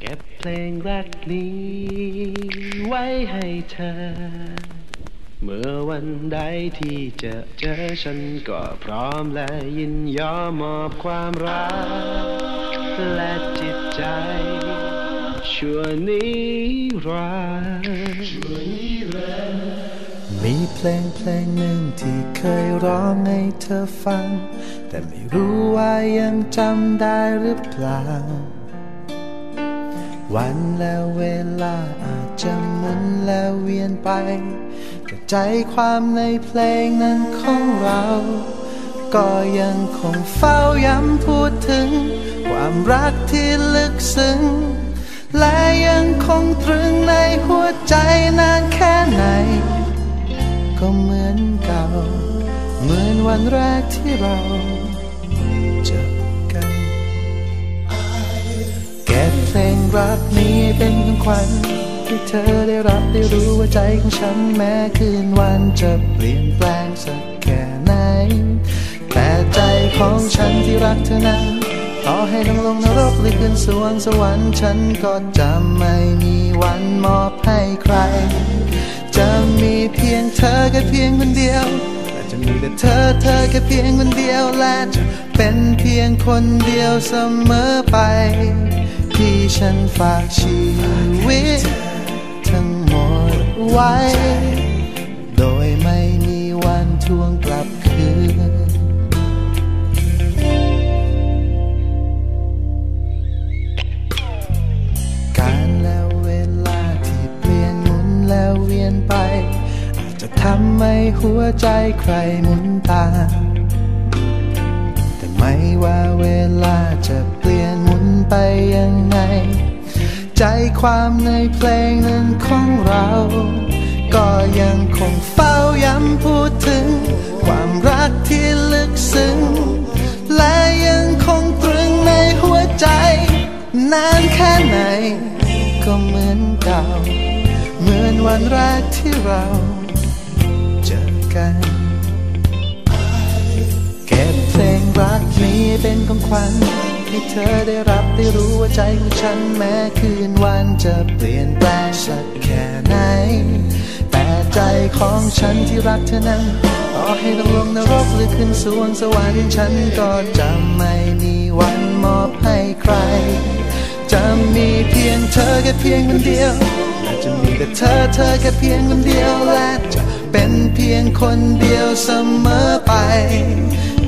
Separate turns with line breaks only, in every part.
เก็บเพลงรักนี้ ไว้ให้เธอ เมื่อวันใดที่จะเจอฉันก็พร้อมและยินยอมมอบความรัก และจิตใจ ชั่วนิรันดร์
มีเพลงเพลงหนึ่งที่เคยร้องให้เธอฟัง แต่ไม่รู้ว่ายังจำได้หรือเปล่า วันและเวลาอาจจะหมุนและเวียนไป แต่ใจความในเพลงนั้นของเรา ก็ยังคงเฝ้าย้ำพูดถึง ความรักที่ลึกซึ้ง และยังคงตรึงในหัวใจนานแค่ไหน ก็เหมือนเก่า เหมือนวันแรกที่เราเจอ รักนี้เป็นของขวัญให้เธอได้รับได้รู้ว่าใจของฉันแม้คืนวันจะเปลี่ยนแปลงสักแค่ไหน แต่ใจของฉันที่รักเธอนั้นต่อให้ต้องลงนรกหรือขึ้นสวงสวรรค์ฉันก็จะไม่มีวันมอบให้ใคร จะมีเพียงเธอแค่เพียงคนเดียวจะมีแต่เธอเธอแค่เพียงคนเดียวและจะเป็นเพียงคนเดียวเสมอไป ที่ฉันฝากชีวิต ทั้งหมดไว้ โดยไม่มีวันทวงกลับคืนการและเวลาที่เปลี่ยนหมุนแล้วเวียนไปอาจจะทำให้หัวใจใครหมุนตามแต่ไม่ว่าเวลา ความในเพลงนั้นของเรา ก็ยังคงเฝ้าย้ำพูดถึง ความรักที่ลึกซึ้ง และยังคงตรึงในหัวใจ นานแค่ไหน ก็เหมือนเก่าเหมือนวันแรกที่เราเจอกัน เก็บเพลงรักนี้เป็นของขวัญ ให้เธอได้รับได้รู้ว่าใจของฉันแม้คืนวันจะเปลี่ยนแปลงสักแค่ไหน แต่ใจของฉันที่รักเธอนั้นต่อให้ต้องลงนรกหรือขึ้นสวงสวรรค์ฉันก็จะไม่มีวันมอบให้ใคร จะมีเพียงเธอแค่เพียงคนเดียวและจะมีแต่เธอเธอแค่เพียงคนเดียวและจะเป็นเพียงคนเดียวเสมอไป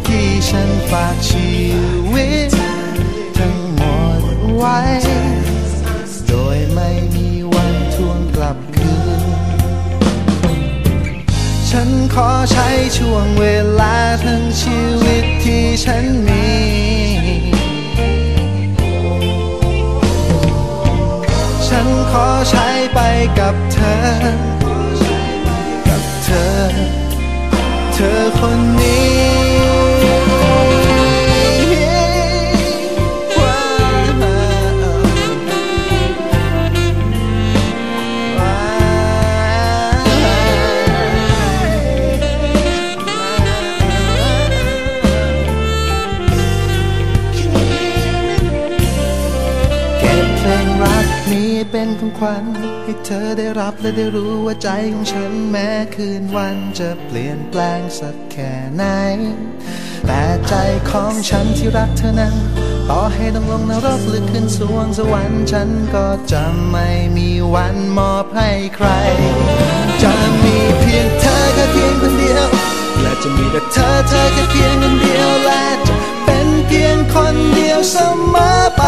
ที่ฉันฝากชี ฉันขอใช้ช่วงเวลาทั้งชีวิตที่ฉันมี ฉันขอใช้ไปกับเธอ กับเธอ เธอคนนี้ เป็นของขวัญให้เธอได้รับและได้รู้ว่าใจของฉันแม้คืนวันจะเปลี่ยนแปลงสักแค่ไหน แต่ใจของฉันที่รักเธอนั้น ต่อให้ต้องลงนรกหรือขึ้นสวงสวรรค์ฉันก็จะไม่มีวันมอบให้ใคร จะมีเพียงเธอแค่เพียงคนเดียว และจะมีแต่เธอเธอแค่เพียงคนเดียวและจะเป็นเพียงคนเดียวเสมอไป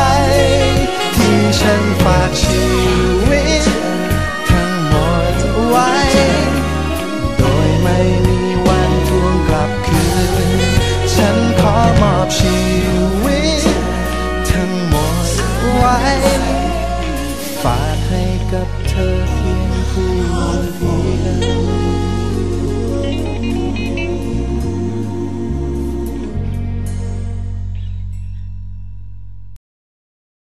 ที่ฉันฝากชี